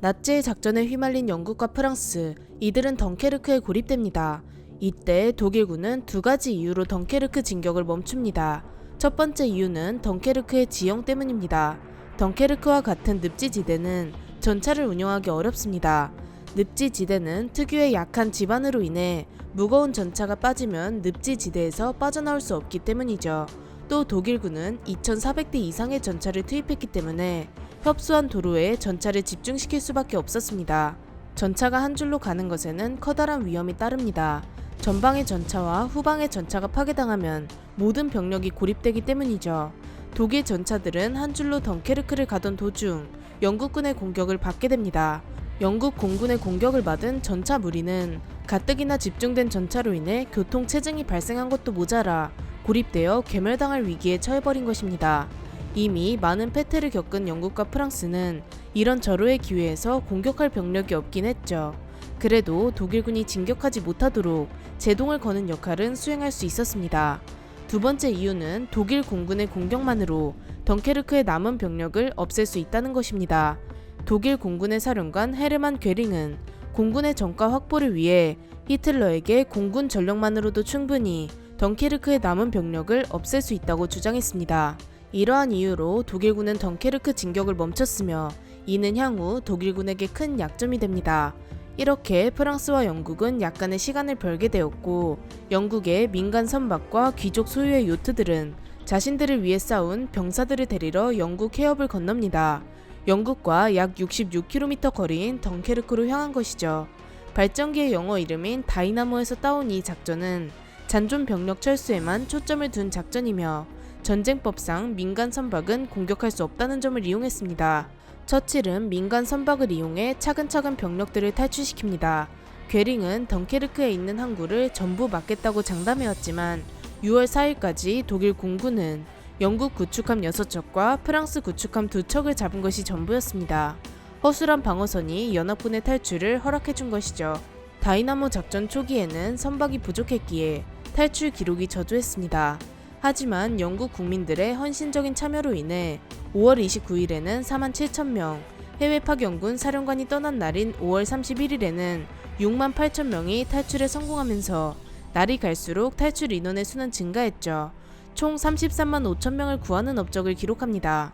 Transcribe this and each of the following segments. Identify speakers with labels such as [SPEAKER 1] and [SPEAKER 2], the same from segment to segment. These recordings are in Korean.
[SPEAKER 1] 나치의 작전에 휘말린 영국과 프랑스, 이들은 덩케르크에 고립됩니다. 이때 독일군은 두 가지 이유로 덩케르크 진격을 멈춥니다. 첫 번째 이유는 덩케르크의 지형 때문입니다. 덩케르크와 같은 늪지지대는 전차를 운영하기 어렵습니다. 늪지지대는 특유의 약한 지반으로 인해 무거운 전차가 빠지면 늪지지대에서 빠져나올 수 없기 때문이죠. 또 독일군은 2,400대 이상의 전차를 투입했기 때문에 협소한 도로에 전차를 집중시킬 수밖에 없었습니다. 전차가 한 줄로 가는 것에는 커다란 위험이 따릅니다. 전방의 전차와 후방의 전차가 파괴당하면 모든 병력이 고립되기 때문이죠. 독일 전차들은 한 줄로 덩케르크를 가던 도중 영국군의 공격을 받게 됩니다. 영국 공군의 공격을 받은 전차 무리는 가뜩이나 집중된 전차로 인해 교통 체증이 발생한 것도 모자라 고립되어 괴멸당할 위기에 처해버린 것입니다. 이미 많은 패퇴를 겪은 영국과 프랑스는 이런 절호의 기회에서 공격할 병력이 없긴 했죠. 그래도 독일군이 진격하지 못하도록 제동을 거는 역할은 수행할 수 있었습니다. 두 번째 이유는 독일 공군의 공격만으로 덩케르크의 남은 병력을 없앨 수 있다는 것입니다. 독일 공군의 사령관 헤르만 괴링은 공군의 정가 확보를 위해 히틀러에게 공군 전력만으로도 충분히 덩케르크의 남은 병력을 없앨 수 있다고 주장했습니다. 이러한 이유로 독일군은 덩케르크 진격을 멈췄으며 이는 향후 독일군에게 큰 약점이 됩니다. 이렇게 프랑스와 영국은 약간의 시간을 벌게 되었고 영국의 민간 선박과 귀족 소유의 요트들은 자신들을 위해 싸운 병사들을 데리러 영국 해협을 건넙니다. 영국과 약 66km 거리인 덩케르크로 향한 것이죠. 발전기의 영어 이름인 다이나모에서 따온 이 작전은 잔존 병력 철수에만 초점을 둔 작전이며 전쟁법상 민간 선박은 공격할 수 없다는 점을 이용했습니다. 처칠은 민간 선박을 이용해 차근차근 병력들을 탈출시킵니다. 괴링은 덩케르크에 있는 항구를 전부 막겠다고 장담해왔지만 6월 4일까지 독일 공군은 영국 구축함 6척과 프랑스 구축함 2척을 잡은 것이 전부였습니다. 허술한 방어선이 연합군의 탈출을 허락해준 것이죠. 다이나모 작전 초기에는 선박이 부족했기에 탈출 기록이 저조했습니다. 하지만 영국 국민들의 헌신적인 참여로 인해 5월 29일에는 4만 7천 명, 해외 파견군 사령관이 떠난 날인 5월 31일에는 6만 8천 명이 탈출에 성공하면서 날이 갈수록 탈출 인원의 수는 증가했죠. 총 33만 5천 명을 구하는 업적을 기록합니다.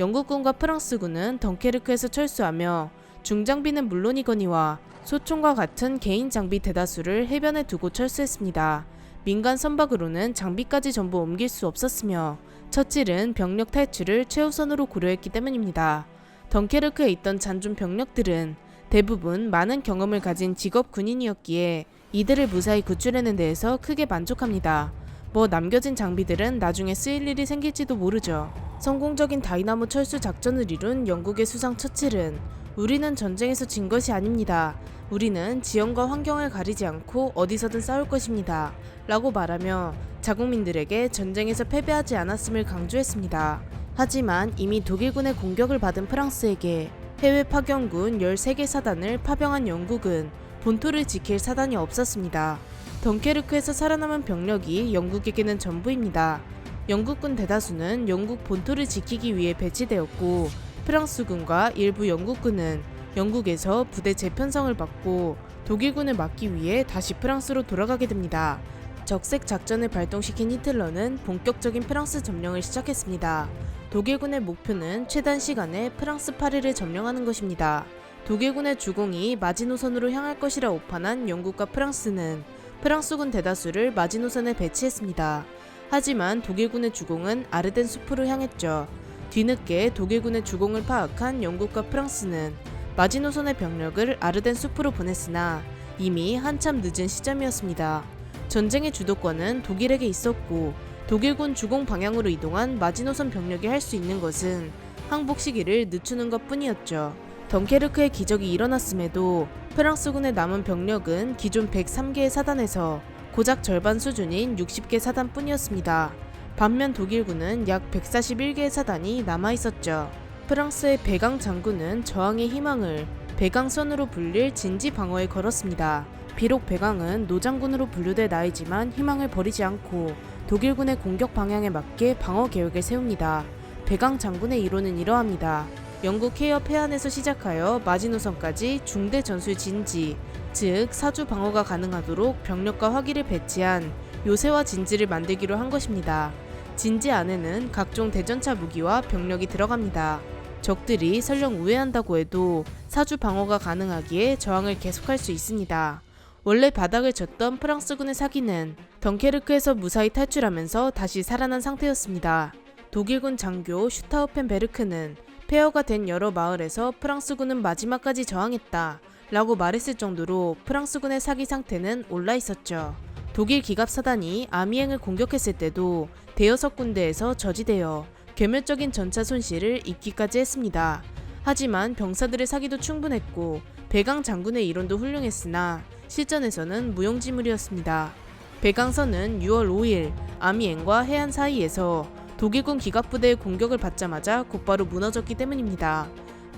[SPEAKER 1] 영국군과 프랑스군은 덩케르크에서 철수하며 중장비는 물론이거니와 소총과 같은 개인 장비 대다수를 해변에 두고 철수했습니다. 민간 선박으로는 장비까지 전부 옮길 수 없었으며 처칠은 병력 탈출을 최우선으로 고려했기 때문입니다. 덩케르크에 있던 잔존 병력들은 대부분 많은 경험을 가진 직업 군인이었기에 이들을 무사히 구출해낸 데에서 크게 만족합니다. 뭐 남겨진 장비들은 나중에 쓰일 일이 생길지도 모르죠. 성공적인 다이나모 철수 작전을 이룬 영국의 수상 처칠은 우리는 전쟁에서 진 것이 아닙니다. 우리는 지형과 환경을 가리지 않고 어디서든 싸울 것입니다. 라고 말하며 자국민들에게 전쟁에서 패배하지 않았음을 강조했습니다. 하지만 이미 독일군의 공격을 받은 프랑스에게 해외 파견군 13개 사단을 파병한 영국은 본토를 지킬 사단이 없었습니다. 덩케르크에서 살아남은 병력이 영국에게는 전부입니다. 영국군 대다수는 영국 본토를 지키기 위해 배치되었고 프랑스군과 일부 영국군은 영국에서 부대 재편성을 받고 독일군을 막기 위해 다시 프랑스로 돌아가게 됩니다. 적색 작전을 발동시킨 히틀러는 본격적인 프랑스 점령을 시작했습니다. 독일군의 목표는 최단 시간에 프랑스 파리를 점령하는 것입니다. 독일군의 주공이 마지노선으로 향할 것이라 오판한 영국과 프랑스는 프랑스군 대다수를 마지노선에 배치했습니다. 하지만 독일군의 주공은 아르덴 숲으로 향했죠. 뒤늦게 독일군의 주공을 파악한 영국과 프랑스는 마지노선의 병력을 아르덴 숲으로 보냈으나 이미 한참 늦은 시점이었습니다. 전쟁의 주도권은 독일에게 있었고 독일군 주공 방향으로 이동한 마지노선 병력이 할 수 있는 것은 항복 시기를 늦추는 것 뿐이었죠. 덩케르크의 기적이 일어났음에도 프랑스군의 남은 병력은 기존 103개의 사단에서 고작 절반 수준인 60개 사단뿐이었습니다. 반면 독일군은 약 141개의 사단이 남아 있었죠. 프랑스의 배강 장군은 저항의 희망을 배강선으로 불릴 진지 방어에 걸었습니다. 비록 배강은 노장군으로 분류될 나이지만 희망을 버리지 않고 독일군의 공격 방향에 맞게 방어 계획을 세웁니다. 배강 장군의 이론은 이러합니다. 영국 해협 해안에서 시작하여 마지노선까지 중대 전술 진지, 즉 사주 방어가 가능하도록 병력과 화기를 배치한 요새화 진지를 만들기로 한 것입니다. 진지 안에는 각종 대전차 무기와 병력이 들어갑니다. 적들이 설령 우회한다고 해도 사주 방어가 가능하기에 저항을 계속할 수 있습니다. 원래 바닥을 쳤던 프랑스군의 사기는 덩케르크에서 무사히 탈출하면서 다시 살아난 상태였습니다. 독일군 장교 슈타우펜베르크는 폐허가 된 여러 마을에서 프랑스군은 마지막까지 저항했다 라고 말했을 정도로 프랑스군의 사기 상태는 올라 있었죠. 독일 기갑사단이 아미행을 공격했을 때도 대여섯 군데에서 저지되어 괴멸적인 전차 손실을 입기까지 했습니다. 하지만 병사들의 사기도 충분했고 배강 장군의 이론도 훌륭했으나 실전에서는 무용지물이었습니다. 배강선은 6월 5일 아미엔과 해안 사이에서 독일군 기갑부대의 공격을 받자마자 곧바로 무너졌기 때문입니다.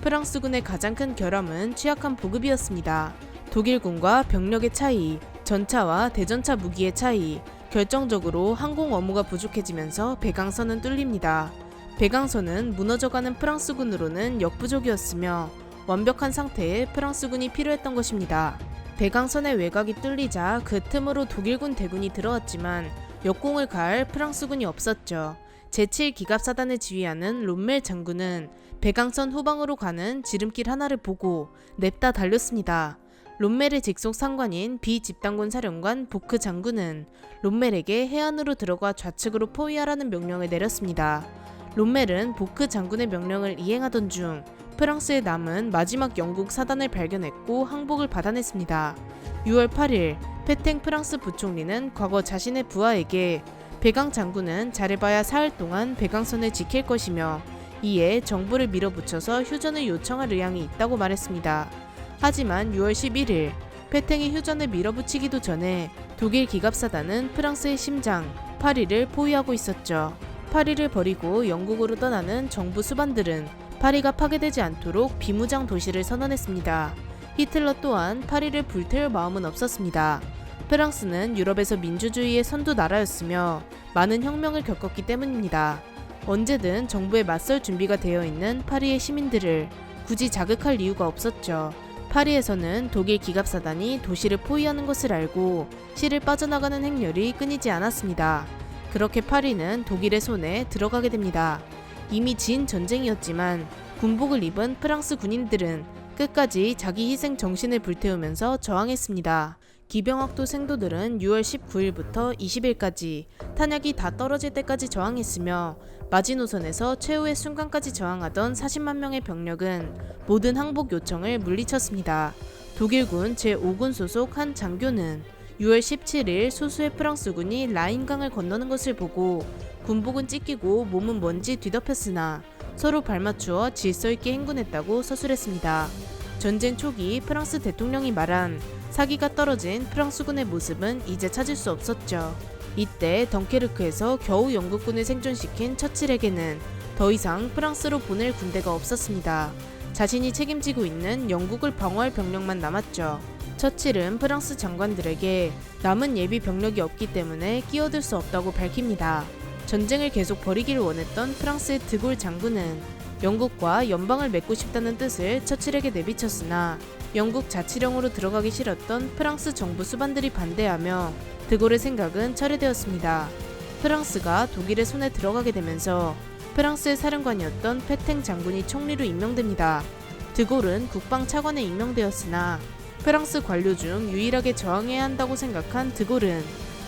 [SPEAKER 1] 프랑스군의 가장 큰 결함은 취약한 보급이었습니다. 독일군과 병력의 차이, 전차와 대전차 무기의 차이, 결정적으로 항공 업무가 부족해지면서 배강선은 뚫립니다. 배강선은 무너져가는 프랑스군으로는 역부족이었으며 완벽한 상태의 프랑스군이 필요했던 것입니다. 배강선의 외곽이 뚫리자 그 틈으로 독일군 대군이 들어왔지만 역공을 가할 프랑스군이 없었죠. 제7기갑사단을 지휘하는 롬멜 장군은 배강선 후방으로 가는 지름길 하나를 보고 냅다 달렸습니다. 롬멜의 직속 상관인 비집단군 사령관 보크 장군은 롬멜에게 해안으로 들어가 좌측으로 포위하라는 명령을 내렸습니다. 롬멜은 보크 장군의 명령을 이행하던 중 프랑스에 남은 마지막 영국 사단을 발견했고 항복을 받아냈습니다. 6월 8일 페탱 프랑스 부총리는 과거 자신의 부하에게 배강 장군은 잘해봐야 사흘 동안 배강선을 지킬 것이며 이에 정부를 밀어붙여서 휴전을 요청할 의향이 있다고 말했습니다. 하지만 6월 11일 페탱이 휴전을 밀어붙이기도 전에 독일 기갑사단은 프랑스의 심장 파리를 포위하고 있었죠. 파리를 버리고 영국으로 떠나는 정부 수반들은 파리가 파괴되지 않도록 비무장 도시를 선언했습니다. 히틀러 또한 파리를 불태울 마음은 없었습니다. 프랑스는 유럽에서 민주주의의 선두 나라였으며 많은 혁명을 겪었기 때문입니다. 언제든 정부에 맞설 준비가 되어 있는 파리의 시민들을 굳이 자극할 이유가 없었죠. 파리에서는 독일 기갑사단이 도시를 포위하는 것을 알고 시를 빠져나가는 행렬이 끊이지 않았습니다. 그렇게 파리는 독일의 손에 들어가게 됩니다. 이미 진 전쟁이었지만 군복을 입은 프랑스 군인들은 끝까지 자기 희생 정신을 불태우면서 저항했습니다. 기병학도 생도들은 6월 19일부터 20일까지 탄약이 다 떨어질 때까지 저항했으며 마지노선에서 최후의 순간까지 저항하던 40만 명의 병력은 모든 항복 요청을 물리쳤습니다. 독일군 제5군 소속 한 장교는 6월 17일 소수의 프랑스군이 라인강을 건너는 것을 보고 군복은 찢기고 몸은 먼지 뒤덮였으나 서로 발맞추어 질서 있게 행군했다고 서술했습니다. 전쟁 초기 프랑스 대통령이 말한 사기가 떨어진 프랑스군의 모습은 이제 찾을 수 없었죠. 이때 덩케르크에서 겨우 영국군을 생존시킨 처칠에게는 더 이상 프랑스로 보낼 군대가 없었습니다. 자신이 책임지고 있는 영국을 방어할 병력만 남았죠. 처칠은 프랑스 장관들에게 남은 예비 병력이 없기 때문에 끼어들 수 없다고 밝힙니다. 전쟁을 계속 벌이기를 원했던 프랑스의 드골 장군은 영국과 연방을 맺고 싶다는 뜻을 처칠에게 내비쳤으나 영국 자치령으로 들어가기 싫었던 프랑스 정부 수반들이 반대하며 드골의 생각은 철회되었습니다. 프랑스가 독일의 손에 들어가게 되면서 프랑스의 사령관이었던 페탱 장군이 총리로 임명됩니다. 드골은 국방 차관에 임명되었으나 프랑스 관료 중 유일하게 저항해야 한다고 생각한 드골은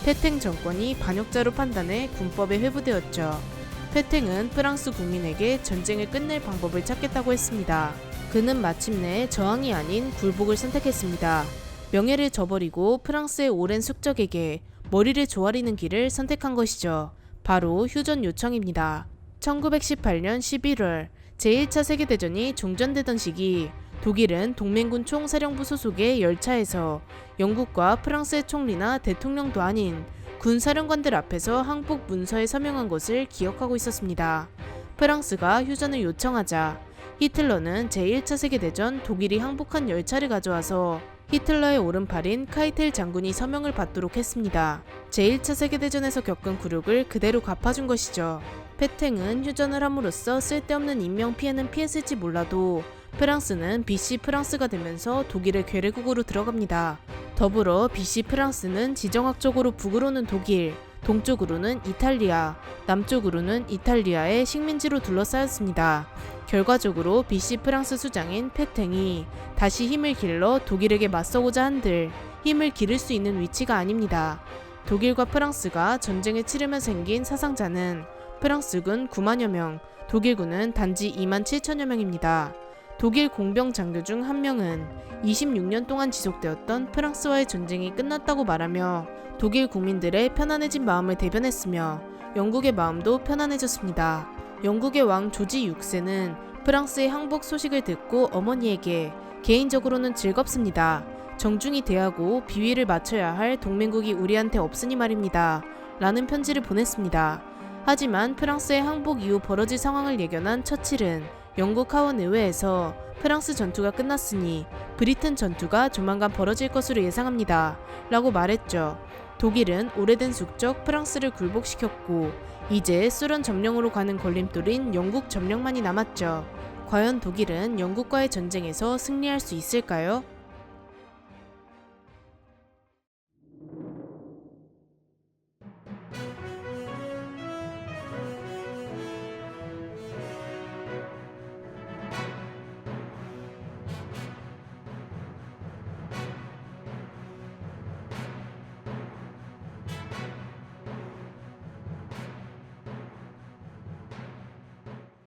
[SPEAKER 1] 페탱 정권이 반역자로 판단해 군법에 회부되었죠. 페탱은 프랑스 국민에게 전쟁을 끝낼 방법을 찾겠다고 했습니다. 그는 마침내 저항이 아닌 굴복을 선택했습니다. 명예를 저버리고 프랑스의 오랜 숙적에게 머리를 조아리는 길을 선택한 것이죠. 바로 휴전 요청입니다. 1918년 11월 제1차 세계대전이 종전되던 시기 독일은 동맹군 총사령부 소속의 열차에서 영국과 프랑스의 총리나 대통령도 아닌 군사령관들 앞에서 항복 문서에 서명한 것을 기억하고 있었습니다. 프랑스가 휴전을 요청하자 히틀러는 제1차 세계대전 독일이 항복한 열차를 가져와서 히틀러의 오른팔인 카이텔 장군이 서명을 받도록 했습니다. 제1차 세계대전에서 겪은 굴욕을 그대로 갚아준 것이죠. 페탱은 휴전을 함으로써 쓸데없는 인명 피해는 피했을지 몰라도 프랑스는 BC 프랑스가 되면서 독일의 괴뢰국으로 들어갑니다. 더불어 BC 프랑스는 지정학적으로 북으로는 독일, 동쪽으로는 이탈리아, 남쪽으로는 이탈리아의 식민지로 둘러싸였습니다. 결과적으로 BC 프랑스 수장인 페탱이 다시 힘을 길러 독일에게 맞서고자 한들 힘을 기를 수 있는 위치가 아닙니다. 독일과 프랑스가 전쟁을 치르며 생긴 사상자는 프랑스군 9만여 명, 독일군은 단지 2만 7천여 명입니다. 독일 공병 장교 중 한 명은 26년 동안 지속되었던 프랑스와의 전쟁이 끝났다고 말하며 독일 국민들의 편안해진 마음을 대변했으며 영국의 마음도 편안해졌습니다. 영국의 왕 조지 6세는 프랑스의 항복 소식을 듣고 어머니에게 개인적으로는 즐겁습니다. 정중히 대하고 비위를 맞춰야 할 동맹국이 우리한테 없으니 말입니다. 라는 편지를 보냈습니다. 하지만 프랑스의 항복 이후 벌어질 상황을 예견한 처칠은 영국 하원 의회에서 프랑스 전투가 끝났으니 브리튼 전투가 조만간 벌어질 것으로 예상합니다. 라고 말했죠. 독일은 오래된 숙적 프랑스를 굴복시켰고 이제 소련 점령으로 가는 걸림돌인 영국 점령만이 남았죠. 과연 독일은 영국과의 전쟁에서 승리할 수 있을까요?